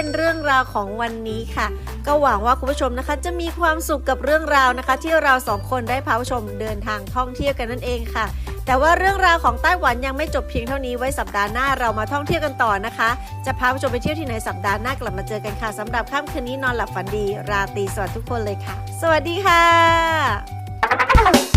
เป็นเรื่องราวของวันนี้ค่ะ ก็หวังว่าคุณผู้ชมนะคะ จะมีความสุขกับเรื่องราวนะคะ ที่เราสองคนได้พาผู้ชมเดินทางท่องเที่ยวกันนั่นเองค่ะ แต่ว่าเรื่องราวของไต้หวันยังไม่จบเพียงเท่านี้ไว้สัปดาห์หน้าเรามาท่องเที่ยวกันต่อนะคะ จะพาผู้ชมไปเที่ยวที่ไหนสัปดาห์หน้ากลับมาเจอกันค่ะสำหรับค่ำคืนนี้นอนหลับฝันดี ราตรีสวัสดิ์ทุกคนเลยค่ะ สวัสดีค่ะ